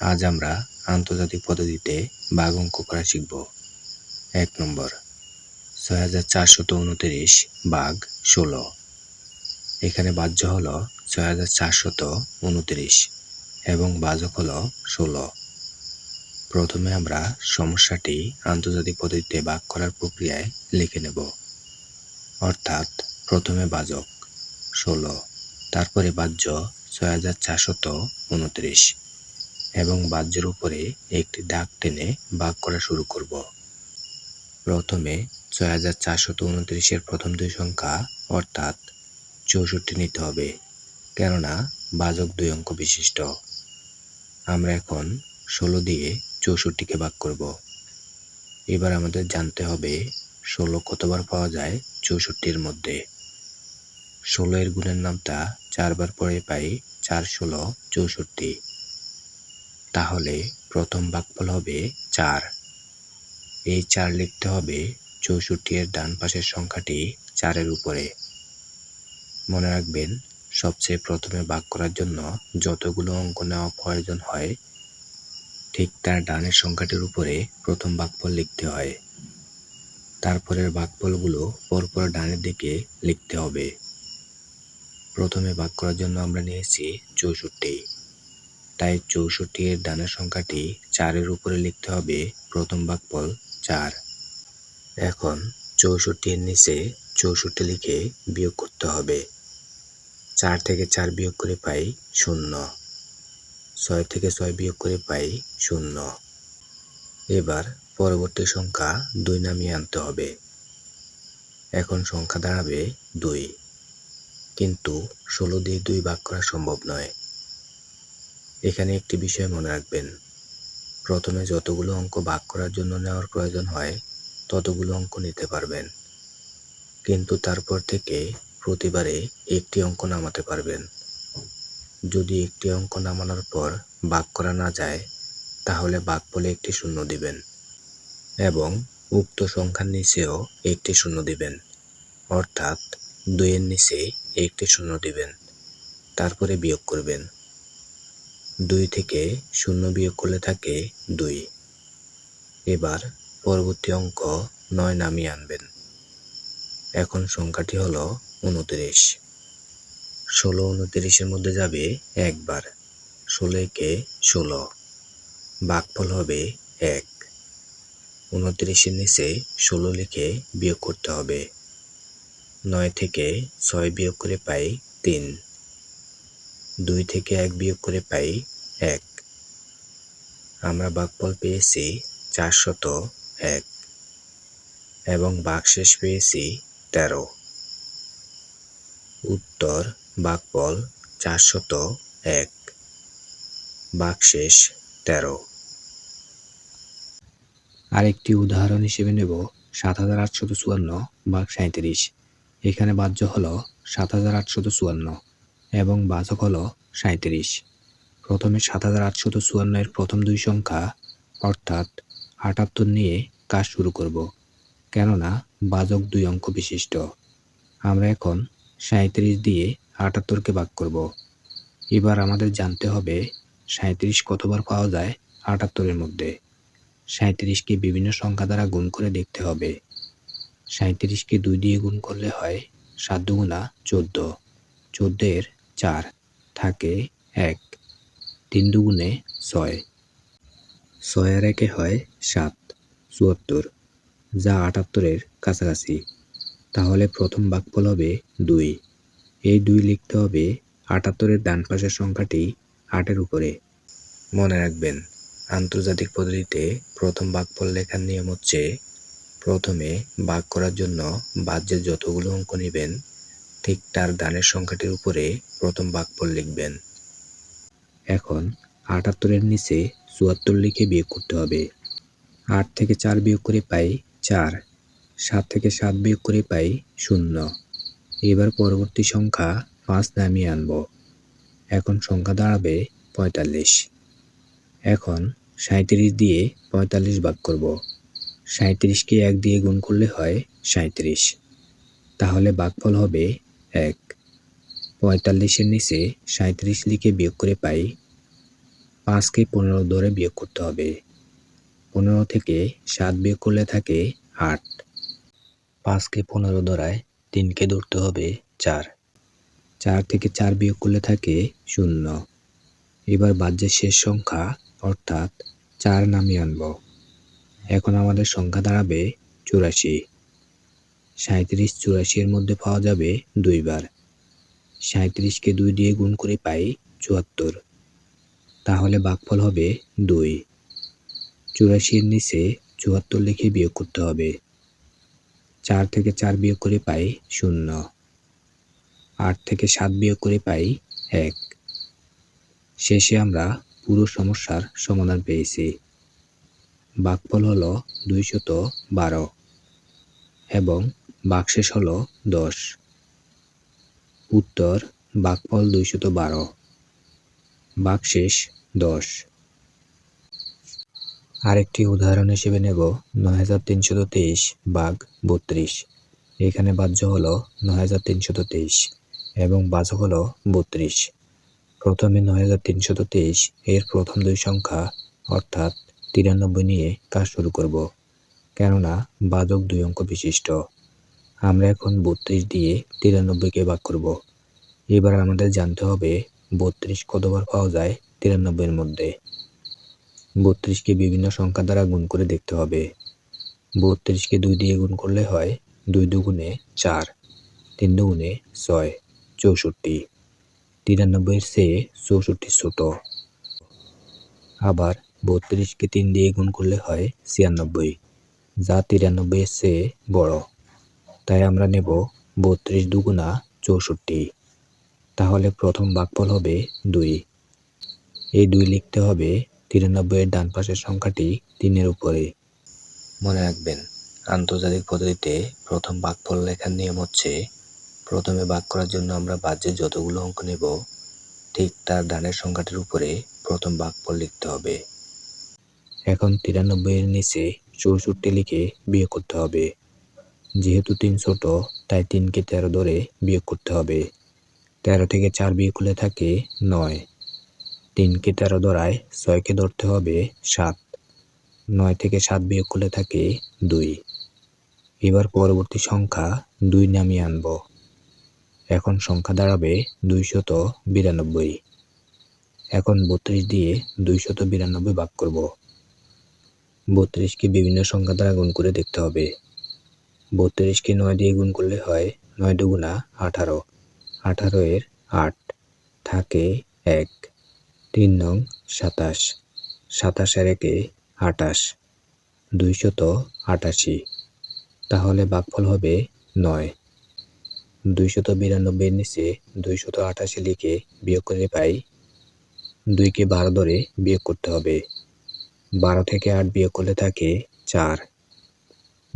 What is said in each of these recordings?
আজ আমরা আন্তর্জাতিক পদ্ধতিতে ভাগ অঙ্ক করা শিখব। এক নম্বর, ছয় হাজার চারশত উনত্রিশ ভাগ ষোলো। এখানে বাহ্য হল ছয় হাজার চারশত উনত্রিশ এবং বাজক হল ষোলো। প্রথমে আমরা সমস্যাটি আন্তর্জাতিক পদ্ধতিতে ভাগ করার প্রক্রিয়ায় লিখে নেব। অর্থাৎ প্রথমে বাজক, ষোলো, তারপরে বাহ্য, ছয় হাজার চারশত উনত্রিশ। এবং বাহ্যের উপরে একটি দাগ টেনে ভাগ করা শুরু করব। প্রথমে ছয় হাজার চারশত উনত্রিশের প্রথম দুই সংখ্যা, অর্থাৎ চৌষট্টি নিতে হবে, কেননা বাজক দুই অঙ্ক বিশিষ্ট। আমরা এখন ষোলো দিয়ে চৌষট্টিকে ভাগ করব। এবার আমাদের জানতে হবে ষোলো কতবার পাওয়া যায় চৌষট্টির মধ্যে। ষোলো এর গুণের নামটা চারবার পরে পাই চার ষোলো চৌষট্টি। তাহলে প্রথম ভাগফল হবে চার। এই চার লিখতে হবে চৌষট্টি এর ডান পাশের সংখ্যাটি চারের উপরে। মনে রাখবেন, সবচেয়ে প্রথমে ভাগ করার জন্য যতগুলো অঙ্ক নেওয়া প্রয়োজন হয়, ঠিক তার ডানের সংখ্যাটির উপরে প্রথম ভাগফল লিখতে হয়। তারপরের ভাগফলগুলো পরপর ডানের দিকে লিখতে হবে। প্রথমে ভাগ করার জন্য আমরা নিয়েছি চৌষট্টি। তাই চৌষট্টি এর ডানের সংখ্যাটি চারের উপরে লিখতে হবে, প্রথম ভাগফল চার। এখন চৌষট্টি এর নিচে চৌষট্টি লিখে বিয়োগ করতে হবে। চার থেকে চার বিয়োগ করে পাই শূন্য। ছয় থেকে ছয় বিয়োগ করে পাই শূন্য। এবার পরবর্তী সংখ্যা দুই নামিয়ে আনতে হবে। এখন সংখ্যা দাঁড়াবে দুই। কিন্তু ষোলো দিয়ে দুই ভাগ করা সম্ভব নয়। এখানে একটি বিষয় মনে রাখবেন। প্রথমে যতগুলো অঙ্ক ভাগ করার জন্য নেওয়ার প্রয়োজন হয়, ততগুলো অঙ্ক নিতে পারবেন। কিন্তু তারপর থেকে প্রতিবারে একটি অঙ্ক নামাতে পারবেন। যদি একটি অঙ্ক নামানোর পর ভাগ করা না যায়, তাহলে ভাগ বলে একটি শূন্য দিবেন এবং উক্ত সংখ্যার নিচেও একটি শূন্য দিবেন। অর্থাৎ দুইয়ের নিচে একটি শূন্য দিবেন। তারপরে বিয়োগ করবেন। দুই থেকে শূন্য বিয়োগ করলে থাকে দুই। এবার পরবর্তী অঙ্ক নয় নামিয়ে আনবেন। এখন সংখ্যাটি হলো উনত্রিশ। ষোলো উনত্রিশের মধ্যে যাবে একবার। ষোলো একে ষোলো। বাঘফল হবে এক। উনত্রিশের নিচে ষোলো লিখে বিয়োগ করতে হবে। নয় থেকে ছয় বিয়োগ করে পাই তিন। দুই থেকে এক বিয়োগ করে পাই এক। আমরা বাঘফল পেয়েছি চারশত এক এবং বাঘশেষ পেয়েছি তেরো। উত্তর বাঘফল চারশত এক বাঘশেষ তেরো। আরেকটি উদাহরণ হিসেবে নেব, সাত হাজার আটশত চুয়ান্ন বাঘ সাঁত্রিশ এখানে বাহ্য হল সাত হাজার আটশত চুয়ান্ন। এবং বাচক হল সাঁত্রিশ প্রথমে সাত হাজার আটশত চুয়ান্নের প্রথম দুই সংখ্যা, অর্থাৎ আটাত্তর নিয়ে কাজ শুরু করব, কেননা বাজক দুই অঙ্ক বিশিষ্ট। আমরা এখন সাঁত্রিশ দিয়ে আটাত্তরকে ভাগ করব। এবার আমাদের জানতে হবে সাঁত্রিশ কতবার পাওয়া যায় আটাত্তরের মধ্যে। সাঁত্রিশকে বিভিন্ন সংখ্যা দ্বারা গুণ করে দেখতে হবে। সাঁত্রিশকে দুই দিয়ে গুণ করলে হয় সাত দুগুণা চোদ্দ। চোদ্দের চার থাকে এক। তিন দুগুণে ছয়। ছয় আর একে হয় সাত, চুয়াত্তর। যা আটাত্তরের কাছাকাছি। তাহলে প্রথম ভাগফল হবে দুই। এই দুই লিখতে হবে আটাত্তরের ডান পাশের সংখ্যাটি আটের উপরে। মনে রাখবেন, আন্তর্জাতিক পদ্ধতিতে প্রথম ভাগফল লেখার নিয়ম হচ্ছে, প্রথমে বাক করার জন্য বাহ্যের যতগুলো অঙ্ক নেবেন ঠিক তার দানের সংখ্যাটির উপরে প্রথম ভাগফল লিখবেন। এখন আটাত্তরের নিচে চুয়াত্তর লিখে বিয়োগ করতে হবে। আট থেকে চার বিয়োগ করে পাই চার। সাত থেকে সাত বিয়োগ করে পাই শূন্য। এবার পরবর্তী সংখ্যা পাঁচ নামিয়ে আনব। এখন সংখ্যা দাঁড়াবে পঁয়তাল্লিশ। এখন সাঁত্রিশ দিয়ে পঁয়তাল্লিশ ভাগ করব। সাঁত্রিশকে এক দিয়ে গুণ করলে হয় সাঁত্রিশ তাহলে ভাগফল হবে এক। পঁয়তাল্লিশের নিচে সাঁত্রিশ লিখে বিয়োগ করে পাই। পাঁচকে পনেরো ধরে বিয়োগ করতে হবে। পনেরো থেকে সাত বিয়োগ করলে থাকে আট। পাঁচকে পনেরো ধরায় তিনকে ধরতে হবে চার। চার থেকে চার বিয়োগ করলে থাকে শূন্য। এবার বাহ্যের শেষ সংখ্যা, অর্থাৎ চার নামিয়ে আনব। এখন আমাদের সংখ্যা দাঁড়াবে চুরাশি। সাঁত্রিশ চুরাশির মধ্যে পাওয়া যাবে দুইবার। সাঁত্রিশকে দুই দিয়ে গুণ করে পাই চুয়াত্তর। তাহলে ভাগফল হবে দুই। চুরাশির নিচে চুয়াত্তর লিখে বিয়োগ করতে হবে। চার থেকে চার বিয়োগ করে পাই শূন্য। আট থেকে সাত বিয়োগ করে পাই এক। শেষে আমরা পুরো সমস্যার সমাধান পেয়েছি। ভাগফল হলো দুইশত বারো। এবং বাকশেষ হলো দশ। উত্তর ভাগফল দুইশত বারো। বাকশেষ, দশ। আরেকটি উদাহরণ হিসেবে নেব, নয় হাজার তিনশত তেইশ, বাঘ, বত্রিশ। এখানে বাহ্য হল নয় হাজার তিনশত তেইশ এবং বাজক হল বত্রিশ। প্রথমে নয় হাজার তিনশত তেইশ, এর প্রথম দুই সংখ্যা, অর্থাৎ তিরানব্বই নিয়ে কাজ শুরু করব। কেননা বাজক দুই অঙ্ক বিশিষ্ট। আমরা এখন বত্রিশ দিয়ে তিরানব্বইকে ভাগ করব। এবার আমাদের জানতে হবে বত্রিশ কতবার পাওয়া যায় তিরানব্বইয়ের মধ্যে। বত্রিশকে বিভিন্ন সংখ্যা দ্বারা গুণ করে দেখতে হবে। বত্রিশকে দুই দিয়ে গুণ করলে হয় দুই দুগুণে চার, তিন দুগুণে ছয়, চৌষট্টি। তিরানব্বইয়ের চেয়ে চৌষট্টি ছোট। আবার বত্রিশকে তিন দিয়ে গুণ করলে হয় ছিয়ানব্বই, যা তিরানব্বইয়ের চেয়ে বড়। তাই আমরা নেব বত্রিশ দুগুণা চৌষট্টি। তাহলে প্রথম বাকফল হবে দুই। এই দুই লিখতে হবে তিরানব্বইয়ের ডান পাশের সংখ্যাটি তিনের উপরে। মনে রাখবেন, আন্তর্জাতিক পদ্ধতিতে প্রথম বাকফল লেখার নিয়ম হচ্ছে, প্রথমে ভাগ করার জন্য আমরা বাহ্যের যতগুলো অঙ্ক নেব, ঠিক তার ডানের সংখ্যাটির উপরে প্রথম বাকফল লিখতে হবে। এখন তিরানব্বইয়ের নিচে চৌষট্টি লিখে বিয়ে করতে হবে। যেহেতু তিন ছোট, তাই তিনকে তেরো ধরে বিয়োগ করতে হবে। তেরো থেকে চার বিয়োগ করলে থাকে নয়। তিনকে তেরো ধরায় ছয়কে ধরতে হবে সাত। নয় থেকে সাত বিয়োগ করলে থাকে দুই। এবার পরবর্তী সংখ্যা দুই নামিয়ে আনব। এখন সংখ্যা দাঁড়াবে দুইশত বিরানব্বই। এখন বত্রিশ দিয়ে দুইশত বিরানব্বই ভাগ করব। বত্রিশকে বিভিন্ন সংখ্যা দ্বারা গুণ করে দেখতে হবে। বত্রিশকে নয় দিয়ে গুণ করলে হয় নয় দুগুণা আঠারো। আঠারো এর আট থাকে এক। তিন নং সাতাশ। সাতাশের একে আটাশ দুইশত আটাশি। তাহলে ভাগফল হবে নয়। দুইশত বিরানব্বইয়ের নিচে দুইশত আটাশি লিখে বিয়োগ করে পাই দুইকে বারো ধরে বিয়োগ করতে হবে। বারো থেকে আট বিয়োগ করলে থাকে চার।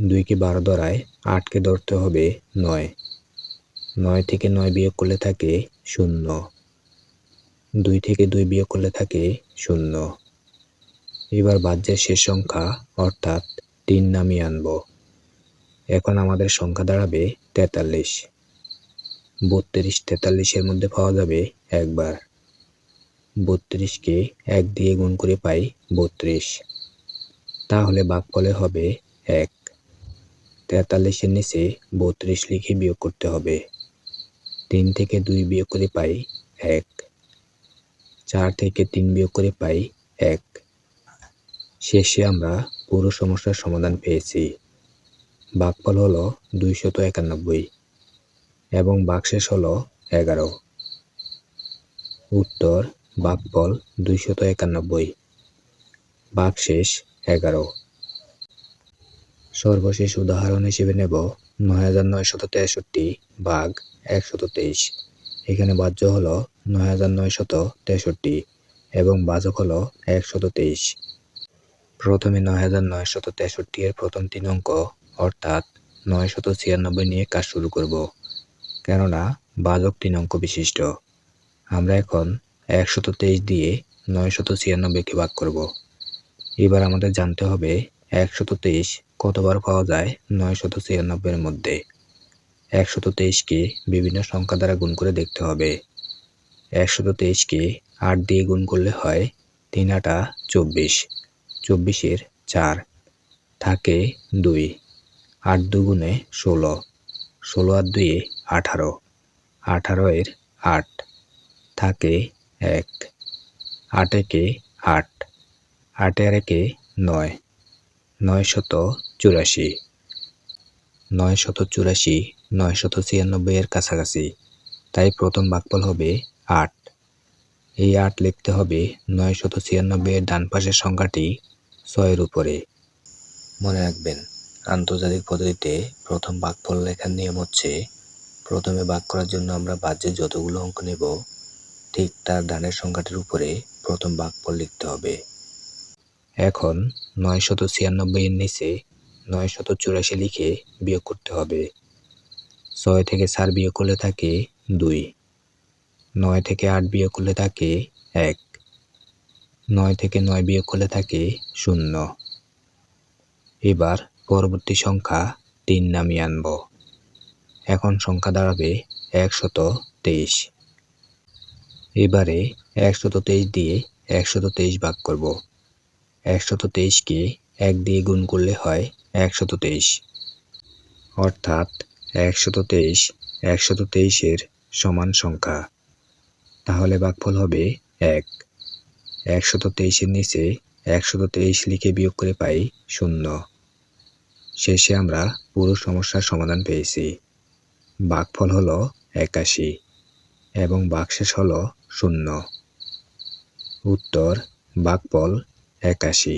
দুইকে বারো ধরায় আটকে ধরতে হবে নয়। নয় থেকে নয় বিয়োগ করলে থাকে শূন্য। দুই থেকে দুই বিয়োগ করলে থাকে শূন্য। এবার বাহ্যের শেষ সংখ্যা, অর্থাৎ তিন নামিয়ে আনব। এখন আমাদের সংখ্যা দাঁড়াবে তেতাল্লিশ। বত্রিশ তেতাল্লিশের মধ্যে পাওয়া যাবে একবার। বত্রিশকে এক দিয়ে গুণ করে পাই বত্রিশ। তাহলে ভাগফলে হবে এক। তেতাল্লিশের নিচে বত্রিশ লিখে বিয়োগ করতে হবে। তিন থেকে দুই বিয়োগ করে পাই এক। চার থেকে তিন বিয়োগ করে পাই এক। শেষে আমরা পুরো সমস্যার সমাধান পেয়েছি। ভাগফল হলো দুইশত একানব্বই এবং বাকশেষ হলো এগারো। উত্তর ভাগফল দুইশত একানব্বই। বাকশেষ এগারো। সর্বশেষ উদাহরণ হিসেবে নেব নয় হাজার নয়শত তেষট্টি বাঘ একশত তেইশ। এখানে বাহ্য হলো নয় হাজার নয়শত তেষট্টি এবং বাজক হলো একশত তেইশ। প্রথমে নয় হাজার নয়শত তেষট্টি এর প্রথম তিন অঙ্ক, অর্থাৎ নয়শত ছিয়ানব্বই নিয়ে কাজ শুরু করব। কেননা বাজক তিন অঙ্ক বিশিষ্ট। আমরা এখন একশত তেইশ দিয়ে নয়শত ছিয়ানব্বইকে ভাগ করব। এবার আমাদের জানতে হবে একশত তেইশ কতবার পাওয়া যায় নয়শত ছিয়ানব্বইয়ের মধ্যে? একশত তেইশকে বিভিন্ন সংখ্যা দ্বারা গুণ করে দেখতে হবে। একশত তেইশকে আট দিয়ে গুণ করলে হয় তিন আটা চব্বিশ। চব্বিশের চার থাকে দুই। আট দুগুণে ষোলো। ষোলো আর দুয়ে আঠারো। আঠারো এর আট থাকে এক। আট একে আট। আট আর একে নয়। নয় শত চুরাশি। নয় শত চুরাশি, নয় শত ছিয়ানব্বই এর কাছাকাছি। তাই প্রথম ভাগফল হবে আট। এই আট লিখতে হবে নয় শত ছিয়ানব্বই এর ডান পাশের সংখ্যাটি ছয়ের উপরে। মনে রাখবেন, আন্তর্জাতিক পদ্ধতিতে প্রথম বাকফল লেখার নিয়ম হচ্ছে, প্রথমে ভাগ করার জন্য আমরা বাহ্যে যতগুলো অঙ্ক নেব, ঠিক তার ডানের সংখ্যাটির উপরে প্রথম ভাগফল লিখতে হবে। এখন নয় শত ছিয়ানব্বই এর নিচে নয় শত চুরাশি লিখে বিয়োগ করতে হবে। ছয় থেকে চার বিয়োগ করলে থাকে দুই। নয় থেকে আট বিয়োগ করলে থাকে এক। নয় থেকে নয় বিয়োগ করলে থাকে শূন্য। এবার পরবর্তী সংখ্যা তিন নামিয়ে আনব। এখন সংখ্যা দাঁড়াবে একশত তেইশ। এবারে একশত তেইশ দিয়ে একশত তেইশ ভাগ করব। একশত তেইশকে এক দিয়ে গুণ করলে হয় একশত তেইশ অর্থাৎ একশত তেইশ একশত তেইশের সমান সংখ্যা। তাহলে ভাগফল হবে এক। একশত তেইশের নিচে একশত তেইশ লিখে বিয়োগ করে পাই শূন্য। শেষে আমরা পুরো সমস্যার সমাধান পেয়েছি। ভাগফল হল একাশি এবং বাকশেষ হল শূন্য। উত্তর ভাগফল একাশি।